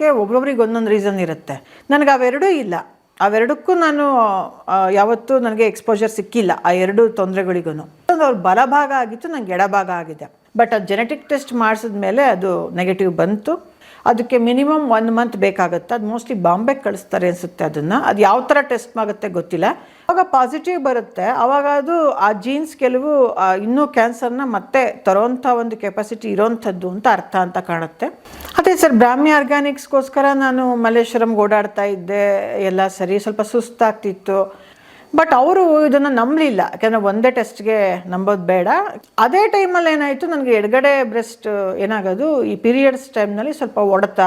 ಅನ್ನೋದು ಒಬ್ರೊಬ್ರಿಗೆ ಒಂದೊಂದು ರೀಸನ್ ಇರುತ್ತೆ. ನನಗೆ ಅವೆರಡೂ ಇಲ್ಲ. ಅವೆರಡಕ್ಕೂ ನಾನು ಯಾವತ್ತೂ ನನಗೆ ಎಕ್ಸ್ಪೋಜರ್ ಸಿಕ್ಕಿಲ್ಲ, ಆ ಎರಡು ತೊಂದರೆಗಳಿಗೂ ಅವ್ರ ಬಲಭಾಗ ಆಗಿತ್ತು ನನಗೆ ಎಡಭಾಗ ಆಗಿದೆ. ಬಟ್ ಅದು ಜೆನೆಟಿಕ್ ಟೆಸ್ಟ್ ಮಾಡಿಸಿದ ಮೇಲೆ ಅದು ನೆಗೆಟಿವ್ ಬಂತು. ಅದಕ್ಕೆ ಮಿನಿಮಮ್ ಒನ್ ಮಂತ್ ಬೇಕಾಗುತ್ತೆ. ಅದು ಮೋಸ್ಟ್ಲಿ ಬಾಂಬೆಗೆ ಕಳಿಸ್ತಾರೆ ಅನಿಸುತ್ತೆ ಅದನ್ನು. ಅದು ಯಾವ ಥರ ಟೆಸ್ಟ್ ಆಗುತ್ತೆ ಗೊತ್ತಿಲ್ಲ. ಅವಾಗ ಪಾಸಿಟಿವ್ ಬರುತ್ತೆ. ಆವಾಗ ಅದು ಆ ಜೀನ್ಸ್ ಕೆಲವು ಇನ್ನೂ ಕ್ಯಾನ್ಸರ್ನ ಮತ್ತೆ ತರೋಂಥ ಒಂದು ಕೆಪಾಸಿಟಿ ಇರೋಂಥದ್ದು ಅಂತ ಅರ್ಥ ಅಂತ ಕಾಣುತ್ತೆ. ಅದೇ ಸರ್, ಬ್ರಾಹ್ಮಿ ಆರ್ಗ್ಯಾನಿಕ್ಸ್ಗೋಸ್ಕರ ನಾನು ಮಲ್ಲೇಶ್ವರಂಗೆ ಓಡಾಡ್ತಾ ಇದ್ದೆ, ಎಲ್ಲ ಸರಿ, ಸ್ವಲ್ಪ ಸುಸ್ತಾಗ್ತಿತ್ತು. ಬಟ್ ಅವರು ಇದನ್ನು ನಂಬಲಿಲ್ಲ. ಯಾಕಂದರೆ ಒಂದೇ ಟೆಸ್ಟ್ಗೆ ನಂಬೋದು ಬೇಡ. ಅದೇ ಟೈಮಲ್ಲಿ ಏನಾಯಿತು, ನನಗೆ ಎಡಗಡೆ ಬ್ರೆಸ್ಟ್ ಏನಾಗೋದು, ಈ ಪೀರಿಯಡ್ಸ್ ಟೈಮ್ನಲ್ಲಿ ಸ್ವಲ್ಪ ಒಡತ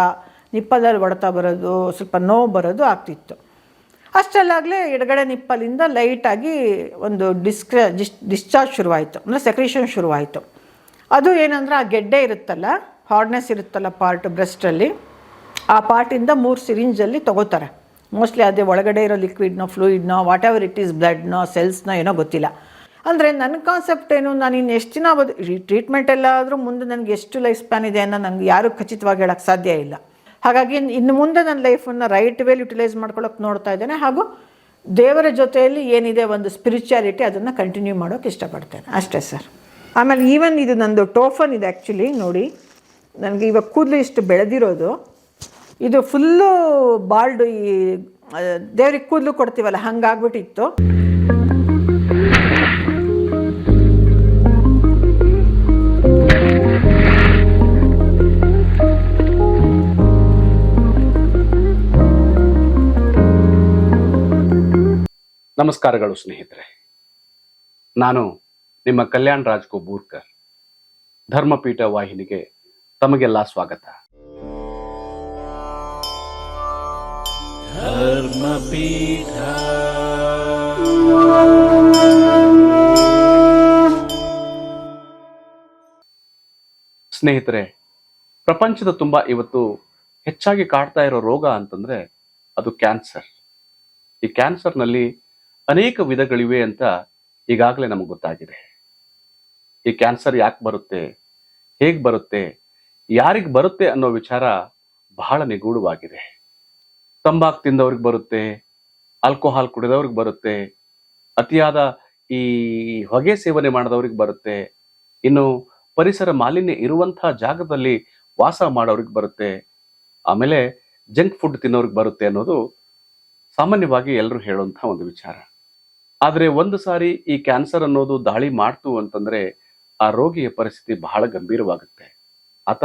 ನಿಪ್ಪದಲ್ಲಿ ಒಡೆತ ಬರೋದು, ಸ್ವಲ್ಪ ನೋವು ಬರೋದು ಆಗ್ತಿತ್ತು. ಅಷ್ಟರಲ್ಲಾಗಲೇ ಎಡಗಡೆ ನಿಪ್ಪಲಿಂದ ಲೈಟಾಗಿ ಒಂದು ಡಿಸ್ಕ್ರ, ಡಿಸ್, ಡಿಸ್ಚಾರ್ಜ್ ಶುರುವಾಯಿತು. ಅಂದರೆ ಸೆಕ್ರೇಷನ್ ಶುರುವಾಯಿತು. ಅದು ಏನಂದ್ರೆ ಆ ಗೆಡ್ಡೆ ಇರುತ್ತಲ್ಲ ಹಾರ್ಡ್ನೆಸ್ ಇರುತ್ತಲ್ಲ ಪಾರ್ಟ್ ಬ್ರೆಸ್ಟಲ್ಲಿ ಆ ಪಾರ್ಟಿಂದ ಮೂರು ಸಿರಿಂಜಲ್ಲಿ ತಗೋತಾರೆ. ಮೋಸ್ಟ್ಲಿ ಅದೇ ಒಳಗಡೆ ಇರೋ ಲಿಕ್ವಿಡ್ನೋ ಫ್ಲೂಯಿಡ್ನೋ ವಾಟ್ ಎವರ್ ಇಟ್ ಈಸ್ ಬ್ಲಡ್ನೋ ಸೆಲ್ಸ್ನೋ ಏನೋ ಗೊತ್ತಿಲ್ಲ. ಅಂದರೆ ನನ್ನ ಕಾನ್ಸೆಪ್ಟ್ ಏನು, ನಾನು ಇನ್ನು ಎಷ್ಟು ದಿನ ಬದು ಟ್ರೀಟ್ಮೆಂಟ್ ಎಲ್ಲ ಆದರೂ ಮುಂದೆ ನನಗೆ ಎಷ್ಟು ಲೈಫ್ ಸ್ಪ್ಯಾನ್ ಇದೆ ಅನ್ನೋ ನನಗೆ ಯಾರೂ ಖಚಿತವಾಗಿ ಹೇಳೋಕ್ಕೆ ಸಾಧ್ಯ ಇಲ್ಲ. ಹಾಗಾಗಿ ಇನ್- ಇನ್ನು ಮುಂದೆ ನನ್ನ ಲೈಫನ್ನು ರೈಟ್ ವೇಲ್ ಯುಟಿಲೈಸ್ ಮಾಡ್ಕೊಳ್ಳೋಕೆ ನೋಡ್ತಾ ಇದ್ದೇನೆ. ಹಾಗೂ ದೇವರ ಜೊತೆಯಲ್ಲಿ ಏನಿದೆ ಒಂದು ಸ್ಪಿರಿಚುಯಾಲಿಟಿ ಅದನ್ನು ಕಂಟಿನ್ಯೂ ಮಾಡೋಕ್ಕೆ ಇಷ್ಟಪಡ್ತೇನೆ. ಅಷ್ಟೇ ಸರ್. ಆಮೇಲೆ ಈವನ್ ಇದು ನಂದು ಟೋಫನ್ ಇದೆ ಆ್ಯಕ್ಚುಲಿ ನೋಡಿ. ನನಗೆ ಇವಾಗ ಕೂದಲು ಇಷ್ಟು ಬೆಳೆದಿರೋದು, ಇದು ಫುಲ್ಲು ಬಾಲ್ಡು ಈ ದೇವ್ರಿಗೆ ಕೂದಲು ಕೊಡ್ತೀವಲ್ಲ, ಹಂಗಾಗ್ಬಿಟ್ಟಿತ್ತು. ನಮಸ್ಕಾರಗಳು ಸ್ನೇಹಿತರೆ. ನಾನು ನಿಮ್ಮ ಕಲ್ಯಾಣ್ ರಾಜ್ ಬೂರ್ಕರ್ ಧರ್ಮಪೀಠ ವಾಹಿನಿಗೆ ತಮಗೆಲ್ಲ ಸ್ವಾಗತ. ಸ್ನೇಹಿತರೆ ಪ್ರಪಂಚದ ತುಂಬಾ ಇವತ್ತು ಹೆಚ್ಚಾಗಿ ಕಾಡ್ತಾ ಇರೋ ರೋಗ ಅಂತಂದ್ರೆ ಅದು ಕ್ಯಾನ್ಸರ್. ಈ ಕ್ಯಾನ್ಸರ್ನಲ್ಲಿ ಅನೇಕ ವಿಧಗಳಿವೆ ಅಂತ ಈಗಾಗಲೇ ನಮಗೆ ಗೊತ್ತಾಗಿದೆ. ಈ ಕ್ಯಾನ್ಸರ್ ಯಾಕೆ ಬರುತ್ತೆ ಹೇಗೆ ಬರುತ್ತೆ ಯಾರಿಗೆ ಬರುತ್ತೆ ಅನ್ನೋ ವಿಚಾರ ಬಹಳ ನಿಗೂಢವಾಗಿದೆ. ತಂಬಾಕು ತಿಂದವ್ರಿಗೆ ಬರುತ್ತೆ, ಆಲ್ಕೋಹಾಲ್ ಕುಡಿದವ್ರಿಗೆ ಬರುತ್ತೆ, ಅತಿಯಾದ ಈ ಹೊಗೆ ಸೇವನೆ ಮಾಡಿದವ್ರಿಗೆ ಬರುತ್ತೆ, ಇನ್ನು ಪರಿಸರ ಮಾಲಿನ್ಯ ಇರುವಂತಹ ಜಾಗದಲ್ಲಿ ವಾಸ ಮಾಡೋರಿಗೆ ಬರುತ್ತೆ, ಆಮೇಲೆ ಜಂಕ್ ಫುಡ್ ತಿನ್ನೋರಿಗೆ ಬರುತ್ತೆ ಅನ್ನೋದು ಸಾಮಾನ್ಯವಾಗಿ ಎಲ್ಲರೂ ಹೇಳುವಂತಹ ಒಂದು ವಿಚಾರ. ಆದರೆ ಒಂದು ಸಾರಿ ಈ ಕ್ಯಾನ್ಸರ್ ಅನ್ನೋದು ದಾಳಿ ಮಾಡ್ತು ಅಂತಂದ್ರೆ ಆ ರೋಗಿಯ ಪರಿಸ್ಥಿತಿ ಬಹಳ ಗಂಭೀರವಾಗುತ್ತೆ. ಆತ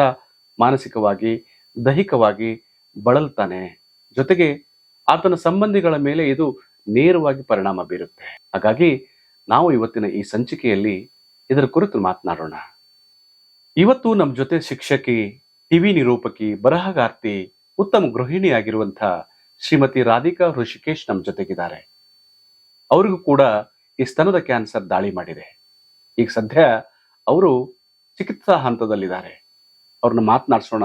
ಮಾನಸಿಕವಾಗಿ, ದೈಹಿಕವಾಗಿ ಬಳಲ್ತಾನೆ. ಜೊತೆಗೆ ಆತನ ಸಂಬಂಧಿಗಳ ಮೇಲೆ ಇದು ನೇರವಾಗಿ ಪರಿಣಾಮ ಬೀರುತ್ತೆ. ಹಾಗಾಗಿ ನಾವು ಇವತ್ತಿನ ಈ ಸಂಚಿಕೆಯಲ್ಲಿ ಇದರ ಕುರಿತು ಮಾತನಾಡೋಣ. ಇವತ್ತು ನಮ್ಮ ಜೊತೆ ಶಿಕ್ಷಕಿ, ಟಿವಿ ನಿರೂಪಕಿ, ಬರಹಗಾರ್ತಿ, ಉತ್ತಮ ಗೃಹಿಣಿಯಾಗಿರುವಂಥ ಶ್ರೀಮತಿ ರಾಧಿಕಾ ಋಷಿಕೇಶ್ ನಮ್ಮ ಜೊತೆಗಿದ್ದಾರೆ. ಅವರಿಗೂ ಕೂಡ ಈ ಸ್ತನದ ಕ್ಯಾನ್ಸರ್ ದಾಳಿ ಮಾಡಿದೆ. ಈಗ ಸದ್ಯ ಅವರು ಚಿಕಿತ್ಸಾ ಹಂತದಲ್ಲಿದ್ದಾರೆ. ಅವ್ರನ್ನ ಮಾತನಾಡಿಸೋಣ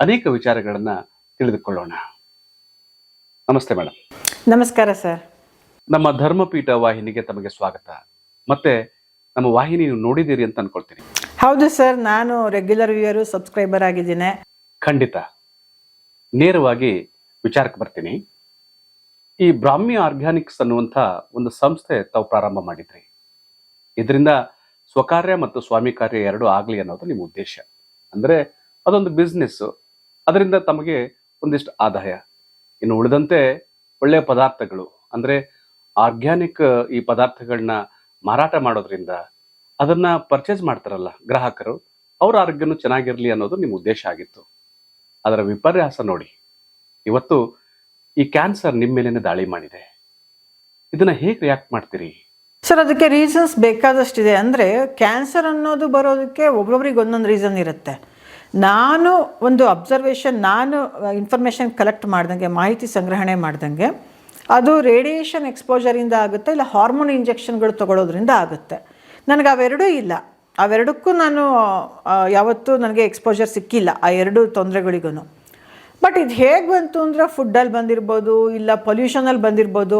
ಅನೇಕ ವಿಚಾರಗಳನ್ನ ತಿಳಿದುಕೊಳ್ಳೋಣ. ನಮಸ್ತೆ ಮೇಡಮ್ ನಮಸ್ಕಾರ ಸರ್. ನಮ್ಮ ಧರ್ಮಪೀಠ ವಾಹಿನಿಗೆ ತಮಗೆ ಸ್ವಾಗತ. ಮತ್ತೆ ನಮ್ಮ ವಾಹಿನಿ ನೀವು ನೋಡಿದ್ದೀರಿ ಅಂತ ಅನ್ಕೊಳ್ತೀನಿ. ಹೌದು ಸರ್ ನಾನು ರೆಗ್ಯುಲರ್ ವ್ಯೂಯರು ಸಬ್ಸ್ಕ್ರೈಬರ್ ಆಗಿದ್ದೀನಿ. ಖಂಡಿತ. ನೇರವಾಗಿ ವಿಚಾರಕ್ಕೆ ಬರ್ತೀನಿ. ಈ ಬ್ರಾಹ್ಮಿ ಆರ್ಗ್ಯಾನಿಕ್ಸ್ ಅನ್ನುವಂಥ ಒಂದು ಸಂಸ್ಥೆ ತಾವು ಪ್ರಾರಂಭ ಮಾಡಿದ್ರಿ. ಇದರಿಂದ ಸ್ವಕಾರ್ಯ ಮತ್ತು ಸ್ವಾಮಿ ಕಾರ್ಯ ಎರಡು ಆಗಲಿ ಅನ್ನೋದು ನಿಮ್ಮ ಉದ್ದೇಶ. ಅಂದ್ರೆ ಅದೊಂದು ಬಿಸ್ನೆಸ್ಸು ಅದರಿಂದ ತಮಗೆ ಒಂದಿಷ್ಟು ಆದಾಯ. ಇನ್ನು ಉಳಿದಂತೆ ಒಳ್ಳೆಯ ಪದಾರ್ಥಗಳು. ಅಂದ್ರೆ ಆರ್ಗ್ಯಾನಿಕ್ ಈ ಪದಾರ್ಥಗಳನ್ನ ಮಾರಾಟ ಮಾಡೋದ್ರಿಂದ ಅದನ್ನ ಪರ್ಚೇಸ್ ಮಾಡ್ತಾರಲ್ಲ ಗ್ರಾಹಕರು, ಅವರ ಆರೋಗ್ಯನೂ ಚೆನ್ನಾಗಿರಲಿ ಅನ್ನೋದು ನಿಮ್ಮ ಉದ್ದೇಶ ಆಗಿತ್ತು. ಅದರ ವಿಪರ್ಯಾಸ ನೋಡಿ. ಇವತ್ತು ಈ ಕ್ಯಾನ್ಸರ್ ನಿಮ್ಮ ಮೇಲೇನೆ ದಾಳಿ ಮಾಡಿದೆ. ಇದನ್ನ ಹೇಗೆ ರಿಯಾಕ್ಟ್ ಮಾಡ್ತೀರಿ? ಸರ್, ಅದಕ್ಕೆ ರೀಸನ್ಸ್ ಬೇಕಾದಷ್ಟಿದೆ. ಅಂದರೆ ಕ್ಯಾನ್ಸರ್ ಅನ್ನೋದು ಬರೋದಕ್ಕೆ ಒಬ್ಬೊಬ್ರಿಗೆ ಒಂದೊಂದು ರೀಸನ್ ಇರುತ್ತೆ. ನಾನು ಒಂದು ಅಬ್ಸರ್ವೇಷನ್ ನಾನು ಇನ್ಫಾರ್ಮೇಷನ್ ಕಲೆಕ್ಟ್ ಮಾಡ್ದಂಗೆ, ಮಾಹಿತಿ ಸಂಗ್ರಹಣೆ ಮಾಡ್ದಂಗೆ, ಅದು ರೇಡಿಯೇಷನ್ ಎಕ್ಸ್ಪೋಜರಿಂದ ಆಗುತ್ತೆ, ಇಲ್ಲ ಹಾರ್ಮೋನ್ ಇಂಜೆಕ್ಷನ್ಗಳು ತಗೊಳ್ಳೋದ್ರಿಂದ ಆಗುತ್ತೆ. ನನಗೆ ಅವೆರಡೂ ಇಲ್ಲ. ಅವೆರಡಕ್ಕೂ ನಾನು ಯಾವತ್ತೂ ನನಗೆ ಎಕ್ಸ್ಪೋಜರ್ ಸಿಕ್ಕಿಲ್ಲ, ಆ ಎರಡು ತೊಂದರೆಗಳಿಗೂ ಬಟ್ ಇದು ಹೇಗೆ ಬಂತು ಅಂದರೆ ಫುಡ್ಡಲ್ಲಿ ಬಂದಿರ್ಬೋದು, ಇಲ್ಲ ಪೊಲ್ಯೂಷನಲ್ಲಿ ಬಂದಿರ್ಬೋದು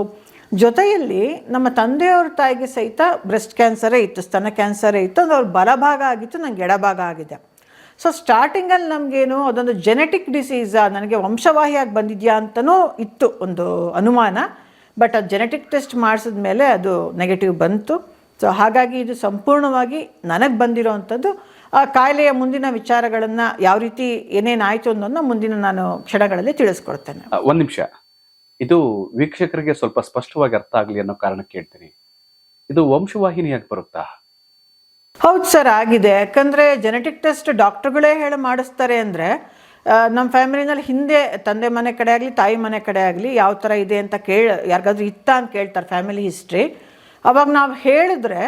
ಜೊತೆಯಲ್ಲಿ ನಮ್ಮ ತಂದೆಯವ್ರ ತಾಯಿಗೆ ಸಹಿತ ಬ್ರೆಸ್ಟ್ ಕ್ಯಾನ್ಸರೇ ಇತ್ತು, ಸ್ತನ ಕ್ಯಾನ್ಸರೇ ಇತ್ತು ಅದು ಅವ್ರ ಬಲಭಾಗ ಆಗಿತ್ತು, ನಂಗೆ ಎಡಭಾಗ ಆಗಿದೆ. ಸೊ ಸ್ಟಾರ್ಟಿಂಗಲ್ಲಿ ನಮಗೇನು, ಅದೊಂದು ಜೆನೆಟಿಕ್ ಡಿಸೀಸಾ ನನಗೆ ವಂಶವಾಹಿಯಾಗಿ ಬಂದಿದೆಯಾ ಅಂತಲೂ ಇತ್ತು ಒಂದು ಅನುಮಾನ. ಬಟ್ ಅದು ಜೆನೆಟಿಕ್ ಟೆಸ್ಟ್ ಮಾಡಿಸಿದ ಮೇಲೆ ಅದು ನೆಗೆಟಿವ್ ಬಂತು. ಸೊ ಹಾಗಾಗಿ ಇದು ಸಂಪೂರ್ಣವಾಗಿ ನನಗೆ ಬಂದಿರೋ ಅಂಥದ್ದು. ಆ ಕಾಯಿಲೆಯ ಮುಂದಿನ ವಿಚಾರಗಳನ್ನು ಯಾವ ರೀತಿ ಏನೇನಾಯಿತು ಅನ್ನೋದನ್ನ ಮುಂದಿನ ನಾನು ಕ್ಷಣಗಳಲ್ಲಿ ತಿಳಿಸ್ಕೊಡ್ತೇನೆ. ಒಂದು ಒಂದ್ ನಿಮಿಷ. ಇದು ವೀಕ್ಷಕರಿಗೆ ಸ್ವಲ್ಪ ಸ್ಪಷ್ಟವಾಗಿ ಅರ್ಥ ಆಗಲಿ ಅನ್ನೋ ಕಾರಣಕ್ಕೆ ಕೇಳ್ತೀನಿ ಇದು ವಂಶವಾಹಿನಿಯಾಗಿ ಬರುತ್ತಾ? ಹೌದು ಸರ್, ಆಗಿದೆ. ಯಾಕಂದರೆ ಜೆನೆಟಿಕ್ ಟೆಸ್ಟ್ ಡಾಕ್ಟರ್ಗಳೇ ಹೇಳಿ ಮಾಡಿಸ್ತಾರೆ ಅಂದರೆ ನಮ್ಮ ಫ್ಯಾಮಿಲಿನಲ್ಲಿ ಹಿಂದೆ ತಂದೆ ಮನೆ ಕಡೆ ಆಗಲಿ, ತಾಯಿ ಮನೆ ಕಡೆ ಆಗಲಿ ಯಾವ ಥರ ಇದೆ ಅಂತ ಕೇಳ, ಯಾರಿಗಾದ್ರೂ ಇತ್ತ ಅಂತ ಕೇಳ್ತಾರೆ ಫ್ಯಾಮಿಲಿ ಹಿಸ್ಟ್ರಿ. ಅವಾಗ ನಾವು ಹೇಳಿದ್ರೆ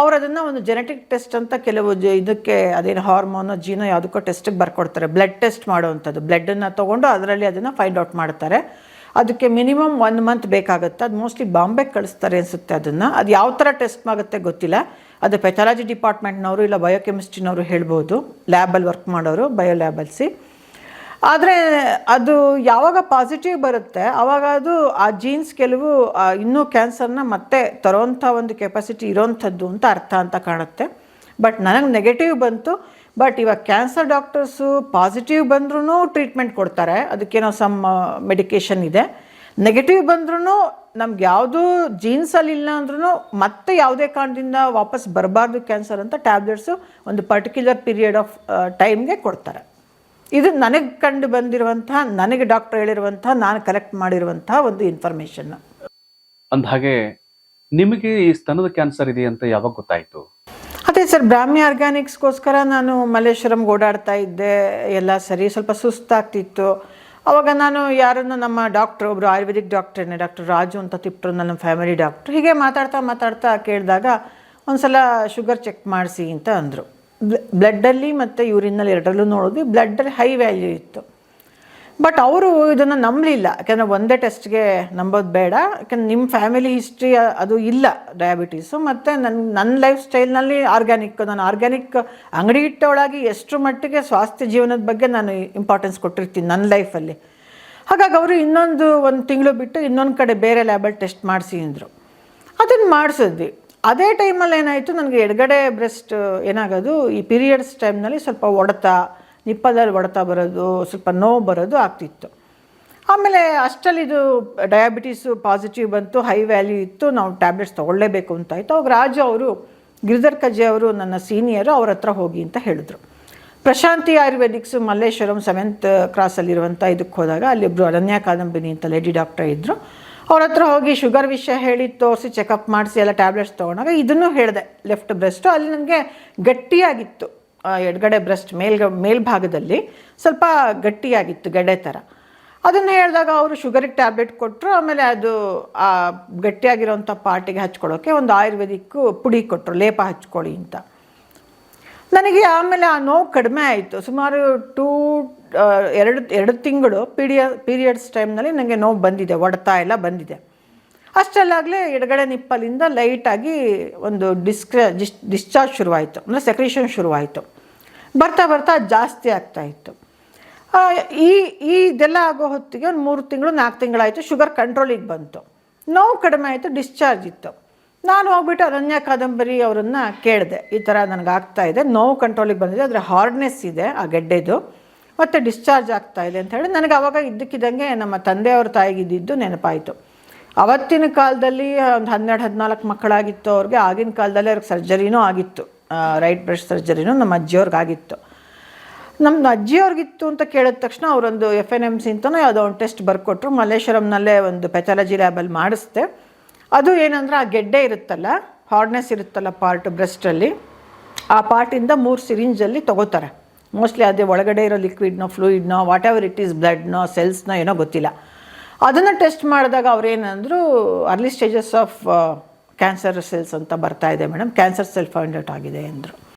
ಅವ್ರು ಅದನ್ನು ಒಂದು ಜೆನೆಟಿಕ್ ಟೆಸ್ಟ್ ಅಂತ ಕೆಲವು ಇದಕ್ಕೆ ಅದೇನು ಹಾರ್ಮೋನು ಜೀನೋ ಯಾವುದಕ್ಕೋ ಟೆಸ್ಟಿಗೆ ಬರ್ಕೊಡ್ತಾರೆ. ಬ್ಲಡ್ ಟೆಸ್ಟ್ ಮಾಡುವಂಥದ್ದು. ಬ್ಲಡ್ಡನ್ನು ತೊಗೊಂಡು ಅದರಲ್ಲಿ ಅದನ್ನು ಫೈಂಡ್ ಔಟ್ ಮಾಡ್ತಾರೆ. ಅದಕ್ಕೆ ಮಿನಿಮಮ್ ಒನ್ ಮಂತ್ ಬೇಕಾಗುತ್ತೆ. ಅದು ಮೋಸ್ಟ್ಲಿ ಬಾಂಬೆಗೆ ಕಳಿಸ್ತಾರೆ ಅನಿಸುತ್ತೆ ಅದನ್ನು. ಅದು ಯಾವ ಥರ ಟೆಸ್ಟ್ ಆಗುತ್ತೆ ಗೊತ್ತಿಲ್ಲ. ಅದು ಪೆಥಾಲಜಿ ಡಿಪಾರ್ಟ್ಮೆಂಟ್ನವರು ಇಲ್ಲ ಬಯೋಕೆಮಿಸ್ಟ್ರಿನವರು ಹೇಳ್ಬೋದು. ಲ್ಯಾಬಲ್ಲಿ ವರ್ಕ್ ಮಾಡೋರು ಬಯೋ ಲ್ಯಾಬಲ್ಸಿ ಆದರೆ ಅದು ಯಾವಾಗ ಪಾಸಿಟಿವ್ ಬರುತ್ತೆ ಆವಾಗ ಅದು ಆ ಜೀನ್ಸ್ ಕೆಲವು ಇನ್ನೂ ಕ್ಯಾನ್ಸರ್ನ ಮತ್ತೆ ತರೋಂಥ ಒಂದು ಕೆಪಾಸಿಟಿ ಇರೋಂಥದ್ದು ಅಂತ ಅರ್ಥ ಅಂತ ಕಾಣುತ್ತೆ. ಬಟ್ ನನಗೆ ನೆಗೆಟಿವ್ ಬಂತು. ಬಟ್ ಇವಾಗ ಕ್ಯಾನ್ಸರ್ ಡಾಕ್ಟರ್ಸು ಪಾಸಿಟಿವ್ ಬಂದ್ರೂ ಟ್ರೀಟ್ಮೆಂಟ್ ಕೊಡ್ತಾರೆ. ಅದಕ್ಕೇನೋ ಸಮ್ ಮೆಡಿಕೇಷನ್ ಇದೆ. ನೆಗೆಟಿವ್ ಬಂದ್ರೂ ನಮ್ಗೆ ಯಾವುದು ಜೀನ್ಸಲ್ಲಿ ಇಲ್ಲ ಅಂದ್ರೂ ಮತ್ತೆ ಯಾವುದೇ ಕಾರಣದಿಂದ ವಾಪಸ್ ಬರಬಾರ್ದು ಕ್ಯಾನ್ಸರ್ ಅಂತ ಟ್ಯಾಬ್ಲೆಟ್ಸು ಒಂದು ಪರ್ಟಿಕ್ಯುಲರ್ ಪೀರಿಯಡ್ ಆಫ್ ಟೈಮ್ಗೆ ಕೊಡ್ತಾರೆ. ಇದು ನನಗೆ ಕಂಡು ಬಂದಿರುವಂತಹ ನನಗೆ ಡಾಕ್ಟರ್ ಹೇಳಿರುವಂತಹ ನಾನು ಕಲೆಕ್ಟ್ ಮಾಡಿರುವಂತಹ ಒಂದು ಇನ್ಫಾರ್ಮೇಶನ್ ಅಂದ ಹಾಗೆ ನಿಮಗೆ ಈ ಸ್ತನದ ಕ್ಯಾನ್ಸರ್ ಇದೆ ಅಂತ ಯಾವಾಗ ಗೊತ್ತಾಯ್ತು? ಸರ್, ಬ್ರಾಹ್ಮಿ ಆರ್ಗ್ಯಾನಿಕ್ಸ್ಗೋಸ್ಕರ ನಾನು ಮಲ್ಲೇಶ್ವರಂಗೆ ಓಡಾಡ್ತಾ ಇದ್ದೆ. ಎಲ್ಲ ಸರಿ, ಸ್ವಲ್ಪ ಸುಸ್ತಾಗ್ತಿತ್ತು. ಅವಾಗ ನಾನು ಯಾರನ್ನು ನಮ್ಮ ಡಾಕ್ಟ್ರ್ ಒಬ್ಬರು ಆಯುರ್ವೇದಿಕ್ ಡಾಕ್ಟ್ರೇನೆ ಡಾಕ್ಟರ್ ರಾಜು ಅಂತ ತಿಪ್ಟರು ನನ್ನ ಫ್ಯಾಮಿಲಿ ಡಾಕ್ಟ್ರು, ಹೀಗೆ ಮಾತಾಡ್ತಾ ಮಾತಾಡ್ತಾ ಕೇಳಿದಾಗ ಒಂದ್ಸಲ ಶುಗರ್ ಚೆಕ್ ಮಾಡಿಸಿ ಅಂತ ಅಂದರು. ಬ್ಲಡ್ಡಲ್ಲಿ ಮತ್ತು ಯೂರಿನಲ್ಲಿ ಎರಡರಲ್ಲೂ ನೋಡಿದ್ವಿ. ಬ್ಲಡ್ಡಲ್ಲಿ ಹೈ ವ್ಯಾಲ್ಯೂ ಇತ್ತು. ಬಟ್ ಅವರು ಇದನ್ನು ನಂಬಲಿಲ್ಲ. ಯಾಕಂದರೆ ಒಂದೇ ಟೆಸ್ಟ್ಗೆ ನಂಬೋದು ಬೇಡ. ಯಾಕಂದ್ರೆ ನಿಮ್ಮ ಫ್ಯಾಮಿಲಿ ಹಿಸ್ಟ್ರಿ ಅದು ಇಲ್ಲ ಡಯಾಬಿಟೀಸು ಮತ್ತು ನನ್ನ ನನ್ನ ಲೈಫ್ ಸ್ಟೈಲ್ನಲ್ಲಿ ಆರ್ಗ್ಯಾನಿಕ್ ನಾನು ಆರ್ಗ್ಯಾನಿಕ್ ಅಂಗಡಿ ಇಟ್ಟೊಳಗೆ ಎಷ್ಟು ಮಟ್ಟಿಗೆ ಸ್ವಾಸ್ಥ್ಯ ಜೀವನದ ಬಗ್ಗೆ ನಾನು ಇಂಪಾರ್ಟೆನ್ಸ್ ಕೊಟ್ಟಿರ್ತೀನಿ ನನ್ನ ಲೈಫಲ್ಲಿ ಹಾಗಾಗಿ ಅವರು ಇನ್ನೊಂದು ಒಂದು ತಿಂಗಳು ಬಿಟ್ಟು ಇನ್ನೊಂದು ಕಡೆ ಬೇರೆ ಲ್ಯಾಬಲ್ ಟೆಸ್ಟ್ ಮಾಡಿಸಿ ಅಂದರು. ಅದನ್ನು ಮಾಡಿಸಿದ್ವಿ. ಅದೇ ಟೈಮಲ್ಲಿ ಏನಾಯಿತು, ನನಗೆ ಎಡಗಡೆ ಬ್ರೆಸ್ಟ್ ಏನಾಗೋದು, ಈ ಪೀರಿಯಡ್ಸ್ ಟೈಮ್ನಲ್ಲಿ ಸ್ವಲ್ಪ ಹೊಡೆತ ನಿಪ್ಪದಲ್ಲಿ ಹೊಡೆತ ಬರೋದು, ಸ್ವಲ್ಪ ನೋವು ಬರೋದು ಆಗ್ತಿತ್ತು. ಆಮೇಲೆ ಅಷ್ಟಲ್ಲಿ ಇದು ಡಯಾಬಿಟೀಸು ಪಾಸಿಟಿವ್ ಬಂತು ಹೈ ವ್ಯಾಲ್ಯೂ ಇತ್ತು, ನಾವು ಟ್ಯಾಬ್ಲೆಟ್ಸ್ ತೊಗೊಳ್ಳೇಬೇಕು ಅಂತ ಆಯಿತು. ಅವಾಗ ರಾಜು ಅವರು, ಗಿರಿಧರ್ ಕಜ್ಜೆ ಅವರು ನನ್ನ ಸೀನಿಯರು ಅವ್ರ ಹತ್ರ ಹೋಗಿ ಅಂತ ಹೇಳಿದ್ರು. ಪ್ರಶಾಂತಿ ಆಯುರ್ವೇದಿಕ್ಸ್ ಮಲ್ಲೇಶ್ವರಂ ಸೆವೆಂತ್ ಕ್ರಾಸಲ್ಲಿರುವಂಥ ಇದಕ್ಕೆ ಹೋದಾಗ ಅಲ್ಲಿಬ್ಬರು ಅನನ್ಯ ಕಾದಂಬಿನಿ ಅಂತ ಲೇಡಿ ಡಾಕ್ಟರ್ ಇದ್ದರು ಅವ್ರ ಹತ್ರ ಹೋಗಿ ಶುಗರ್ ವಿಷಯ ಹೇಳಿ ತೋರಿಸಿ ಚೆಕಪ್ ಮಾಡಿಸಿ, ಎಲ್ಲ ಟ್ಯಾಬ್ಲೆಟ್ಸ್ ತೊಗೊಂಡಾಗ ಇದನ್ನು ಹೇಳಿದೆ ಲೆಫ್ಟ್ ಬ್ರೆಸ್ಟು ಅಲ್ಲಿ ನನಗೆ ಗಟ್ಟಿಯಾಗಿತ್ತು. ಎಡಗಡೆ ಬ್ರೆಸ್ಟ್ ಮೇಲ್ ಮೇಲ್ಭಾಗದಲ್ಲಿ ಸ್ವಲ್ಪ ಗಟ್ಟಿಯಾಗಿತ್ತು ಗಡ್ಡೆ ಥರ ಅದನ್ನು ಹೇಳಿದಾಗ ಅವರು ಶುಗರಿಗೆ ಟ್ಯಾಬ್ಲೆಟ್ ಕೊಟ್ಟರು ಆಮೇಲೆ ಅದು ಆ ಗಟ್ಟಿಯಾಗಿರೋಂಥ ಪಾರ್ಟಿಗೆ ಹಚ್ಕೊಳ್ಳೋಕ್ಕೆ ಒಂದು ಆಯುರ್ವೇದಿಕ್ಕು ಪುಡಿ ಕೊಟ್ಟರು ಲೇಪ ಹಚ್ಕೊಳ್ಳಿ ಅಂತ. ನನಗೆ ಆಮೇಲೆ ಆ ನೋವು ಕಡಿಮೆ ಆಯಿತು. ಸುಮಾರು ಟೂ ಎರಡು ಎರಡು ತಿಂಗಳು ಪೀಡಿಯ, ಪೀರಿಯಡ್ಸ್ ಟೈಮ್ನಲ್ಲಿ ನನಗೆ ನೋವು ಬಂದಿದೆ, ಒಡ್ತಾ ಎಲ್ಲ ಬಂದಿದೆ. ಅಷ್ಟರಲ್ಲಾಗಲೇ ಎಡಗಡೆ ನಿಪ್ಪಲಿಂದ ಲೈಟಾಗಿ ಒಂದು ಡಿಸ್ಕ್ರ ಡಿಸ್ ಡಿಸ್ಚಾರ್ಜ್ ಶುರುವಾಯಿತು. ಅಂದರೆ ಸೆಕ್ರೇಷನ್ ಶುರುವಾಯಿತು. ಬರ್ತಾ ಬರ್ತಾ ಜಾಸ್ತಿ ಆಗ್ತಾ ಇತ್ತು. ಆ, ಈ ಈ ಇದೆಲ್ಲ ಆಗೋ ಹೊತ್ತಿಗೆ ಒಂದು ಮೂರು ತಿಂಗಳು ನಾಲ್ಕು ತಿಂಗಳಾಯಿತು ಶುಗರ್ ಕಂಟ್ರೋಲಿಗೆ ಬಂತು. ನೋವು ಕಡಿಮೆ ಆಯಿತು ಡಿಸ್ಚಾರ್ಜ್ ಇತ್ತು. ನಾನು ಹೋಗ್ಬಿಟ್ಟು ಅನನ್ಯ ಕಾದಂಬರಿ ಅವರನ್ನು ಕೇಳಿದೆ. ಈ ಥರ ನನಗೆ ಇದೆ ನೋವು ಕಂಟ್ರೋಲಿಗೆ ಬಂದಿದೆ ಅದರ ಹಾರ್ಡ್ನೆಸ್ ಇದೆ ಆ ಗೆಡ್ಡೆದು. ಮತ್ತು ಡಿಸ್ಚಾರ್ಜ್ ಆಗ್ತಾ ಇದೆ ಅಂತ ಹೇಳಿ ನನಗೆ ಅವಾಗ ಇದ್ದಕ್ಕಿದ್ದಂಗೆ ನಮ್ಮ ತಂದೆಯವ್ರ ತಾಯಿಗಿದ್ದಿದ್ದು ನೆನಪಾಯಿತು. ಅವತ್ತಿನ ಕಾಲದಲ್ಲಿ ಒಂದು ಹನ್ನೆರಡು, ಹದಿನಾಲ್ಕು ಮಕ್ಕಳಾಗಿತ್ತು ಅವ್ರಿಗೆ, ಆಗಿನ ಕಾಲದಲ್ಲಿ ಅವ್ರಿಗೆ ಸರ್ಜರಿನೂ ಆಗಿತ್ತು. ರೈಟ್ ಬ್ರೆಸ್ಟ್ ಸರ್ಜರಿನೂ ನಮ್ಮ ಅಜ್ಜಿಯವ್ರಿಗೆ ಆಗಿತ್ತು ನಮ್ಮ ಅಜ್ಜಿಯವ್ರಿಗಿತ್ತು ಅಂತ ಕೇಳಿದ ತಕ್ಷಣ ಅವರೊಂದು ಎಫ್ ಎನ್ ಎಂ ಸಿ ಅಂತನೋ ಯಾವುದೋ ಒಂದು ಟೆಸ್ಟ್ ಬರ್ಕೊಟ್ರು. ಮಲ್ಲೇಶ್ವರಂನಲ್ಲೇ ಒಂದು ಪೆಥಾಲಜಿ ಲ್ಯಾಬಲ್ಲಿ ಮಾಡಿಸ್ದೆ. ಅದು ಏನಂದ್ರೆ, ಆ ಗೆಡ್ಡೆ ಇರುತ್ತಲ್ಲ ಹಾರ್ಡ್ನೆಸ್ ಇರುತ್ತಲ್ಲ ಪಾರ್ಟ್ ಬ್ರೆಸ್ಟಲ್ಲಿ, ಆ ಪಾರ್ಟಿಂದ ಮೂರು ಸಿರಿಂಜಲ್ಲಿ ತಗೋತಾರೆ. ಮೋಸ್ಟ್ಲಿ ಅದೇ ಒಳಗಡೆ ಇರೋ ಲಿಕ್ವಿಡ್ನೋ ಫ್ಲೂಯಿಡ್ನೋ ವಾಟ್ ಎವರ್ ಇಟ್ ಈಸ್ ಬ್ಲಡ್ನೋ ಸೆಲ್ಸ್ನೋ ಏನೋ ಗೊತ್ತಿಲ್ಲ. ಅದನ್ನು ಟೆಸ್ಟ್ ಮಾಡಿದಾಗ ಅವ್ರೇನಂದ್ರು, early stages of cancer cells ಅಂತ ಬರ್ತಾ ಇದೆ madam, cancer cell found out ಆಗಿದೆ, ಅಂದರು.